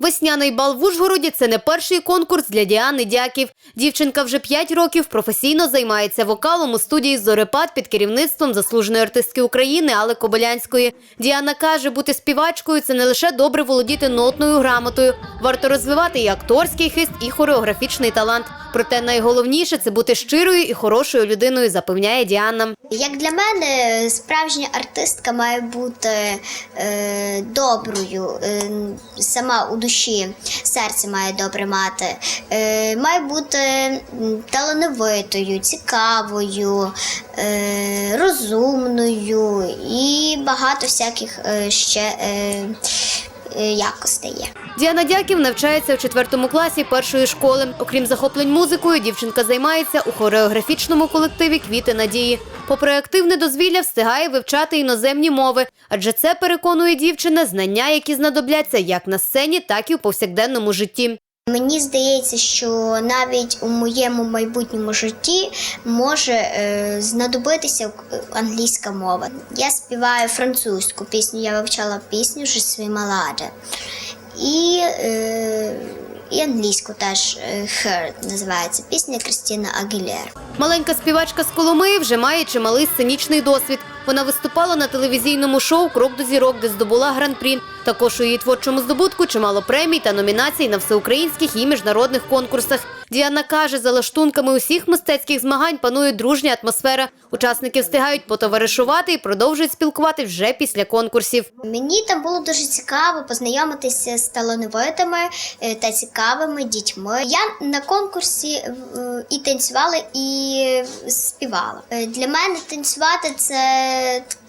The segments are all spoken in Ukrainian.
Весняний бал в Ужгороді це не перший конкурс для Діани Дяків. Дівчинка вже 5 років професійно займається вокалом у студії Зорепад під керівництвом заслуженої артистки України Алли Кобилянської. Діана каже, бути співачкою це не лише добре володіти нотною грамотою. Варто розвивати і акторський хист, і хореографічний талант. Проте найголовніше це бути щирою і хорошою людиною, запевняє Діана. Як для мене, справжня артистка має бути е, доброю, е, сама у душі, серце має добре мати, е, має бути талановитою, цікавою, е, розумною і багато всяких е, ще е, якостей є. Діана Дяків навчається у четвертому класі першої школи. Окрім захоплень музикою, дівчинка займається у хореографічному колективі Квіти надії. Попри активне дозвілля, встигає вивчати іноземні мови, адже це переконує дівчина знання, які знадобляться як на сцені, так і у повсякденному житті. Мені здається, що навіть у моєму майбутньому житті може е, знадобитися е, англійська мова. Я співаю французьку пісню, я вивчала пісню «Je suis malade». І, е, і англійську теж е, називається пісня Кристіна Агілєр. Маленька співачка з Коломиї вже має чималий сценічний досвід. Вона виступала на телевізійному шоу Крок до зірок, де здобула гран-прі. Також у її творчому здобутку чимало премій та номінацій на всеукраїнських і міжнародних конкурсах. Діана каже, за лаштунками усіх мистецьких змагань панує дружня атмосфера. Учасники встигають потоваришувати і продовжують спілкувати вже після конкурсів. Мені там було дуже цікаво познайомитися з талановитими е, та цікавими дітьми. Я на конкурсі е, і танцювала, і співала. Е, Для мене танцювати це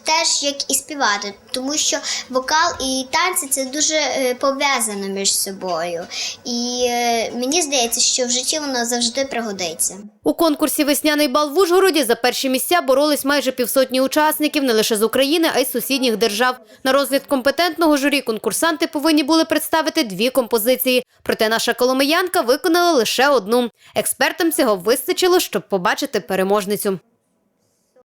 теж як і співати, тому що вокал і танці це дуже е, пов'язано між собою. І е, мені здається, що в житті воно завжди пригодиться. У конкурсі Весняний бал в Ужгороді за перші місця боролись майже півсотні учасників не лише з України, а й з сусідніх держав. На розгляд компетентного журі конкурсанти повинні були представити дві композиції. Проте наша коломиянка виконала лише одну. Експертам цього вистачило, щоб побачити переможницю.